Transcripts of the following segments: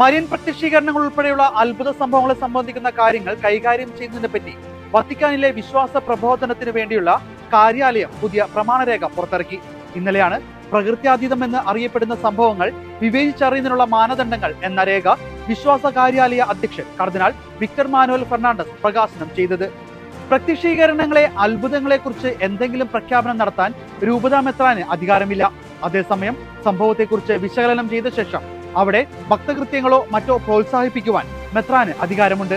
Marian പ്രത്യക്ഷീകരണങ്ങൾ ഉൾപ്പെടെയുള്ള അത്ഭുത സംഭവങ്ങളെ സംബന്ധിക്കുന്ന കാര്യങ്ങൾ കൈകാര്യം ചെയ്യുന്നതിനെ പറ്റി വത്തിക്കാനിലെ വിശ്വാസ പ്രബോധനത്തിന് വേണ്ടിയുള്ള കാര്യാലയം പുതിയ പ്രമാണരേഖ പുറത്തിറക്കി. ഇന്നലെയാണ് പ്രകൃത്യാതീതം എന്ന് അറിയപ്പെടുന്ന സംഭവങ്ങൾ വിവേചിച്ചറിയുന്നതിനുള്ള മാനദണ്ഡങ്ങൾ എന്ന രേഖ വിശ്വാസ കാര്യാലയ അധ്യക്ഷൻ കർദിനാൾ വിക്ടർ മാനുവൽ ഫെർണാണ്ടസ് പ്രകാശനം ചെയ്തത്. പ്രത്യക്ഷീകരണങ്ങളെ അത്ഭുതങ്ങളെക്കുറിച്ച് എന്തെങ്കിലും പ്രഖ്യാപനം നടത്താൻ രൂപതാമെത്രാന് അധികാരമില്ല. അതേസമയം സംഭവത്തെക്കുറിച്ച് വിശകലനം ചെയ്ത ശേഷം അവിടെ ഭക്തകൃത്യങ്ങളോ മറ്റോ പ്രോത്സാഹിപ്പിക്കുവാൻ മെത്രാന് അധികാരമുണ്ട്.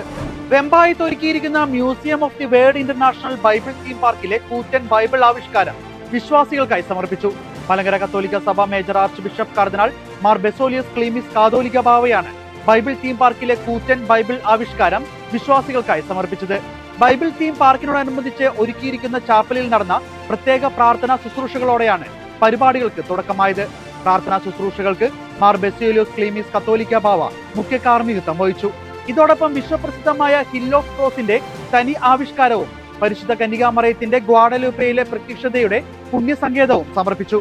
വെമ്പായത്ത് ഒരുക്കിയിരിക്കുന്ന museum of the world international Bible theme പാർക്കിലെ കൂറ്റൻ ബൈബിൾ ആവിഷ്കാരം വിശ്വാസികൾക്കായി സമർപ്പിച്ചു. മലങ്കര കത്തോലിക്ക സഭ മേജർ ആർച്ച് ബിഷപ്പ് കർദിനാൾ മാർ ബെസോലിയസ് ക്ലീമിസ് കാതോലിക്ക ബാവയാണ് ബൈബിൾ തീം പാർക്കിലെ കൂറ്റൻ ബൈബിൾ ആവിഷ്കാരം വിശ്വാസികൾക്കായി സമർപ്പിച്ചത്. ബൈബിൾ തീം പാർക്കിനോടനുബന്ധിച്ച് ഒരുക്കിയിരിക്കുന്ന ചാപ്പലിൽ നടന്ന പ്രത്യേക പ്രാർത്ഥനാ ശുശ്രൂഷകളോടെയാണ് പരിപാടികൾക്ക് തുടക്കമായത്. പ്രാർത്ഥനാ ശുശ്രൂഷകൾക്ക് മാർ ബെസിയോലിയോസ് ക്ലീമിസ് കത്തോലിക്ക ബാവ മുഖ്യ കാർമ്മികത്വം വഹിച്ചു ഇതോടൊപ്പം വിശ്വപ്രസിദ്ധമായ ഹിൽ ഓഫ് ക്രോസിന്റെ തനി ആവിഷ്കാരവും പരിശുദ്ധ കന്യകാമറയത്തിന്റെ ഗ്വാഡലൂപ്പയിലെ പ്രത്യക്ഷതയുടെ പുണ്യസങ്കേതവും സമർപ്പിച്ചു.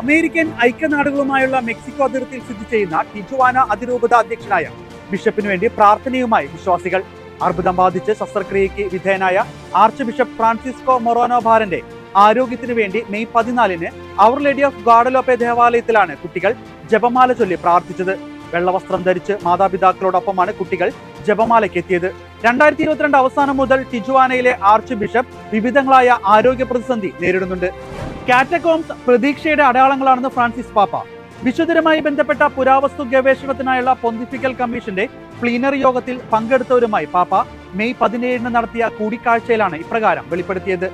അമേരിക്കൻ ഐക്യനാടുകളുമായുള്ള മെക്സിക്കോ അതിർത്തിയിൽ സ്ഥിതി ചെയ്യുന്ന ടിജുവാന അതിരൂപത അധ്യക്ഷനായ ബിഷപ്പിന് വേണ്ടി പ്രാർത്ഥനയുമായി വിശ്വാസികൾ. അർബുദം ബാധിച്ച് ശസ്ത്രക്രിയയ്ക്ക് വിധേയനായ ആർച്ച് ബിഷപ്പ് ഫ്രാൻസിസ്കോ മൊറോനോ ഭാരന്റെ ആരോഗ്യത്തിനു വേണ്ടി മെയ് പതിനാലിന് അവർ ലേഡി ഓഫ് ഗാഡലോപ്പെ ദേവാലയത്തിലാണ് കുട്ടികൾ ജപമാല ചൊല്ലി പ്രാർത്ഥിച്ചത്. വെള്ളവസ്ത്രം ധരിച്ച് മാതാപിതാക്കളോടൊപ്പമാണ് കുട്ടികൾ ജപമാലയ്ക്ക് എത്തിയത്. രണ്ടായിരത്തി ഇരുപത്തിരണ്ട് അവസാനം മുതൽ ടിജുവാനയിലെ ആർച്ച് ബിഷപ്പ് വിവിധങ്ങളായ ആരോഗ്യ പ്രതിസന്ധി നേരിടുന്നുണ്ട്. കാറ്റകോംസ് പ്രതീക്ഷയുടെ അടയാളങ്ങളാണെന്ന് ഫ്രാൻസിസ് പാപ്പ. വിശുദ്ധരുമായി ബന്ധപ്പെട്ട പുരാവസ്തു ഗവേഷണത്തിനായുള്ള പൊന്തിഫിക്കൽ കമ്മീഷന്റെ പ്ലീനറി യോഗത്തിൽ പങ്കെടുത്തവരുമായി പാപ്പ മെയ് പതിനേഴിന് നടത്തിയ കൂടിക്കാഴ്ചയിലാണ് ഇപ്രകാരം വെളിപ്പെടുത്തിയത്.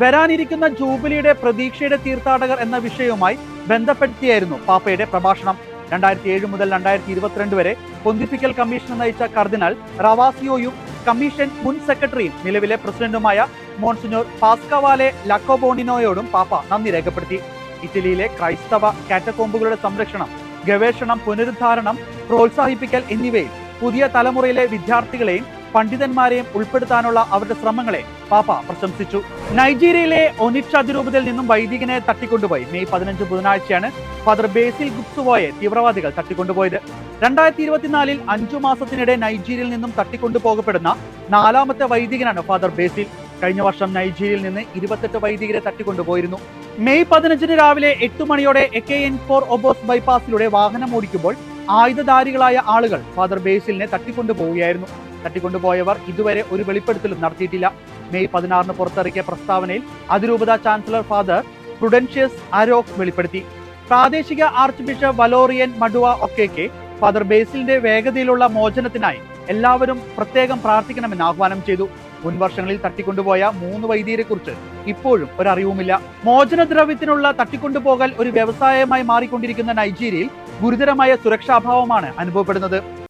വരാനിരിക്കുന്ന ജൂബിലിയുടെ പ്രതീക്ഷയുടെ തീർത്ഥാടകർ എന്ന വിഷയവുമായി ബന്ധപ്പെടുത്തിയായിരുന്നു പാപ്പയുടെ പ്രഭാഷണം. രണ്ടായിരത്തി ഏഴ് മുതൽ രണ്ടായിരത്തി ഇരുപത്തിരണ്ട് വരെ പൊന്തിപ്പിക്കൽ കമ്മീഷൻ നയിച്ച കർദിനാൾ റവാസിയോയും കമ്മീഷൻ മുൻ സെക്രട്ടറിയും നിലവിലെ പ്രസിഡന്റുമായ മോൺസിനോർ പാസ്കവാലെ ലക്കോബോണിനോയോടും പാപ്പ നന്ദി രേഖപ്പെടുത്തി. ഇറ്റലിയിലെ ക്രൈസ്തവ കാറ്റക്കോമ്പുകളുടെ സംരക്ഷണം ഗവേഷണം പുനരുദ്ധാരണം പ്രോത്സാഹിപ്പിക്കൽ എന്നിവയിൽ പുതിയ തലമുറയിലെ വിദ്യാർത്ഥികളെയും പണ്ഡിതന്മാരെയും ഉൾപ്പെടുത്താനുള്ള അവരുടെ ശ്രമങ്ങളെ പാപ്പ പ്രശംസിച്ചു. നൈജീരിയയിലെ ഒനിഷ അതിരൂപതയിൽ നിന്നും വൈദികനെ തട്ടിക്കൊണ്ടുപോയി. മെയ് പതിനഞ്ച് ബുധനാഴ്ചയാണ് ഫാദർ ബേസിൽ ഗുപ്സുവോയെ തീവ്രവാദികൾ തട്ടിക്കൊണ്ടുപോയത്. രണ്ടായിരത്തി ഇരുപത്തിനാലിൽ അഞ്ചു മാസത്തിനിടെ നൈജീരിയയിൽ നിന്നും തട്ടിക്കൊണ്ടുപോകപ്പെടുന്ന നാലാമത്തെ വൈദികനാണ് ഫാദർ ബേസിൽ. കഴിഞ്ഞ വർഷം നൈജീരിയയിൽ നിന്ന് ഇരുപത്തെട്ട് വൈദികരെ തട്ടിക്കൊണ്ടുപോയിരുന്നു. മെയ് പതിനഞ്ചിന് രാവിലെ എട്ട് മണിയോടെ എ കെ എൻ ഫോർ ഒബോസ് ബൈപ്പാസിലൂടെ വാഹനം ഓടിക്കുമ്പോൾ ആയുധധാരികളായ ആളുകൾ ഫാദർ ബേസിലിനെ തട്ടിക്കൊണ്ടുപോവുകയായിരുന്നു. തട്ടിക്കൊണ്ടുപോയവർ ഇതുവരെ ഒരു വെളിപ്പെടുത്തലും നടത്തിയിട്ടില്ല. മെയ് പതിനാറിന് പുറത്തിറക്കിയ പ്രസ്താവനയിൽ അതിരൂപത ചാൻസലർ ഫാദർ പ്രുഡൻഷ്യസ് അരോക് വെളിപ്പെടുത്തി. പ്രാദേശിക archbishop Valerian Maduka Okeke father ബേസിലിന്റെ വേഗതയിലുള്ള മോചനത്തിനായി എല്ലാവരും പ്രത്യേകം പ്രാർത്ഥിക്കണമെന്ന് ആഹ്വാനം ചെയ്തു. മുൻ വർഷങ്ങളിൽ തട്ടിക്കൊണ്ടുപോയ മൂന്ന് വൈദ്യരെ കുറിച്ച് ഇപ്പോഴും ഒരറിവുമില്ല. മോചനദ്രവ്യത്തിനുള്ള തട്ടിക്കൊണ്ടുപോകൽ ഒരു വ്യവസായമായി മാറിക്കൊണ്ടിരിക്കുന്ന നൈജീരിയയിൽ ഗുരുതരമായ സുരക്ഷാഭാവമാണ് അനുഭവപ്പെടുന്നത്.